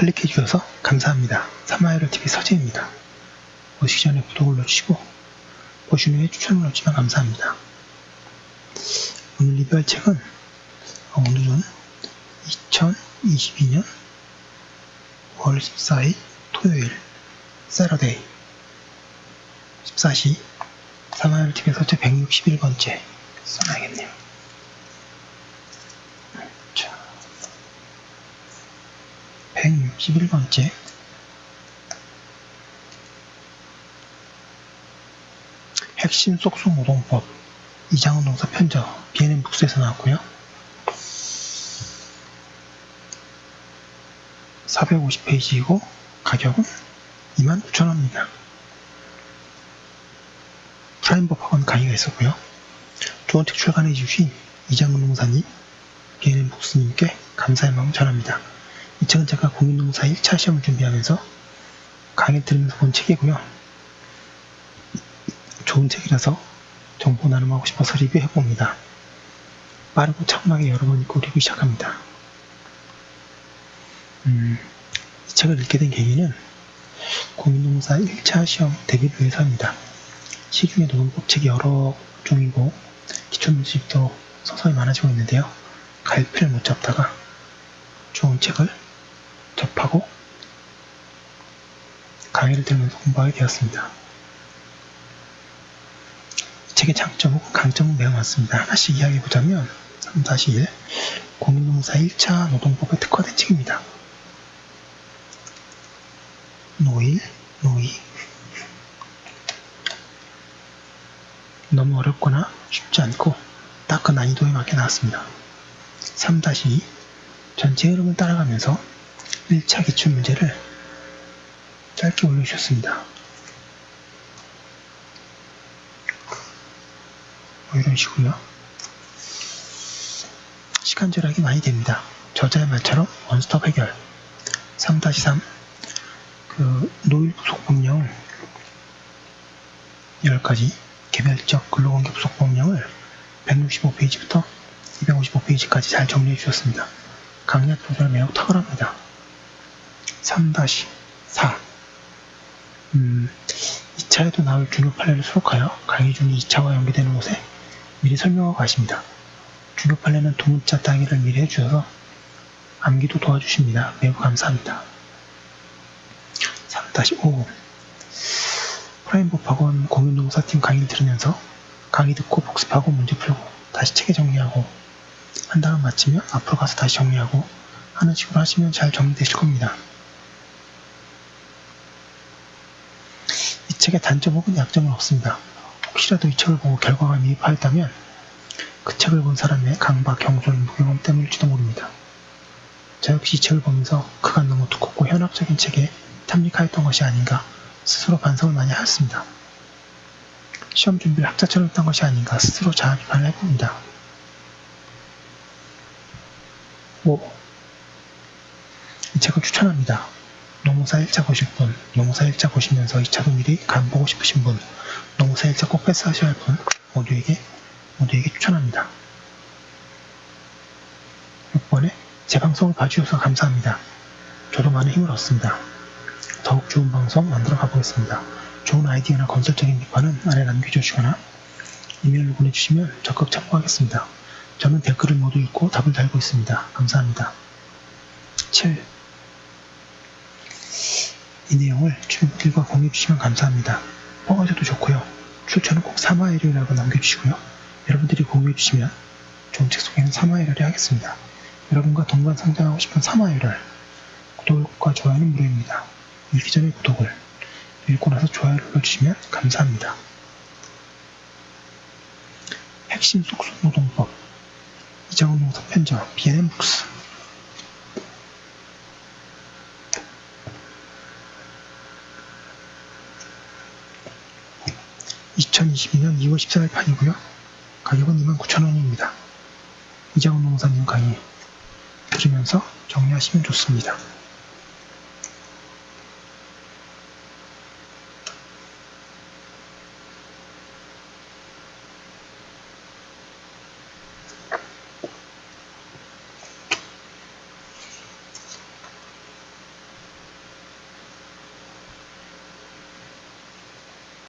클릭해 주셔서 감사합니다. 사마이로 TV 서재입니다. 보시기 전에 구독을 눌러주시고 보신 후에 추천을 눌러주시면 감사합니다. 오늘 리뷰할 책은 어, 오늘은 2022년 5월 14일 토요일 세러데이 14시 사마이로 TV 서재 161번째 써놔야겠네요. 자, 161번째 핵심 속속 노동법 이장훈 농사 편적 BNM 북스에서 나왔고요. 450페이지이고 가격은 29,000원입니다. 프라임법 학원 강의가 있었고요. 좋은 책 출간해 주신 이장훈 농사님, BNM 북스님께 감사의 마음 전합니다. 이 책은 제가 공인농사 1차 시험을 준비하면서 강의 들으면서 본 책이고요. 좋은 책이라서 정보 나눔하고 싶어서 리뷰해봅니다. 빠르고 차분하게 여러 번 읽고 리뷰 시작합니다. 음, 이 책을 읽게 된 계기는 공인농사 1차 시험 대비를 위해서입니다. 시중에 노동법 책이 여러 종이고 기초문집도 서서히 많아지고 있는데요. 갈피를 못 잡다가 좋은 책을 접하고 강의를 들으면서 공부하게 되었습니다. 이 책의 장점은 강점은 매우 많습니다. 하나씩 이야기해보자면 3-1 공인농사 1차 노동법에 특화된 책입니다. 노일, 노이 너무 어렵거나 쉽지 않고 딱 그 난이도에 맞게 나왔습니다. 3-2 전체 흐름을 따라가면서 1차 기출 문제를 짧게 올려주셨습니다. 뭐 이런 식으로요. 시간 절약이 많이 됩니다. 저자의 말처럼 원스톱 해결 3-3 그 노일 부속 법령 10가지 개별적 근로관계 부속 법령을 165페이지부터 255페이지까지 잘 정리해 주셨습니다. 강약 조절 매우 탁월합니다. 3-4 음, 2차에도 나올 중요 판례를 수록하여 강의 중에 2차와 연계되는 곳에 미리 설명하고 가십니다. 중요 판례는 두 문자 따기를 미리 해주셔서 암기도 도와주십니다. 매우 감사합니다. 3-5 프라임법 학원 공인농사팀 강의를 들으면서 강의 듣고 복습하고 문제 풀고 다시 책에 정리하고 한 다음 마치면 앞으로 가서 다시 정리하고 하는 식으로 하시면 잘 정리되실 겁니다. 이 책의 단점 혹은 약점은 없습니다. 혹시라도 이 책을 보고 결과가 미흡하였다면 그 책을 본 사람의 강박, 경솔, 무경험 때문일지도 모릅니다. 저 역시 이 책을 보면서 그간 너무 두껍고 현학적인 책에 탐닉하였던 것이 아닌가 스스로 반성을 많이 하였습니다. 시험 준비를 학자처럼 했던 것이 아닌가 스스로 자아 비판을 해봅니다. 5. 이 책을 추천합니다. 농사 1차 보실 분, 농사 1차 보시면서 2차도 미리 간보고 싶으신 분, 농사 1차 꼭 패스하셔야 할 분, 모두에게, 모두에게 추천합니다. 6번에 제 방송을 봐주셔서 감사합니다. 저도 많은 힘을 얻습니다. 더욱 좋은 방송 만들어 가보겠습니다. 좋은 아이디어나 건설적인 비판은 아래 남겨주시거나 이메일로 보내주시면 적극 참고하겠습니다. 저는 댓글을 모두 읽고 답을 달고 있습니다. 감사합니다. 7. 이 내용을 주민들과 공유해주시면 감사합니다. 뽑아줘도 좋고요. 추천은 꼭 3화일이라고 남겨주시고요. 여러분들이 공유해주시면 좋은 책 소개는 3화일을 하겠습니다. 여러분과 동반 성장하고 싶은 3화일을 구독과 좋아요는 무료입니다. 읽기 전에 구독을 읽고 나서 좋아요를 눌러주시면 감사합니다. 핵심 속속 노동법 이장훈 농사 편적 BNM 북스 2022년 2월 14일 판이고요. 가격은 29,000원입니다. 이장훈 농사님 강의 들으면서 정리하시면 좋습니다.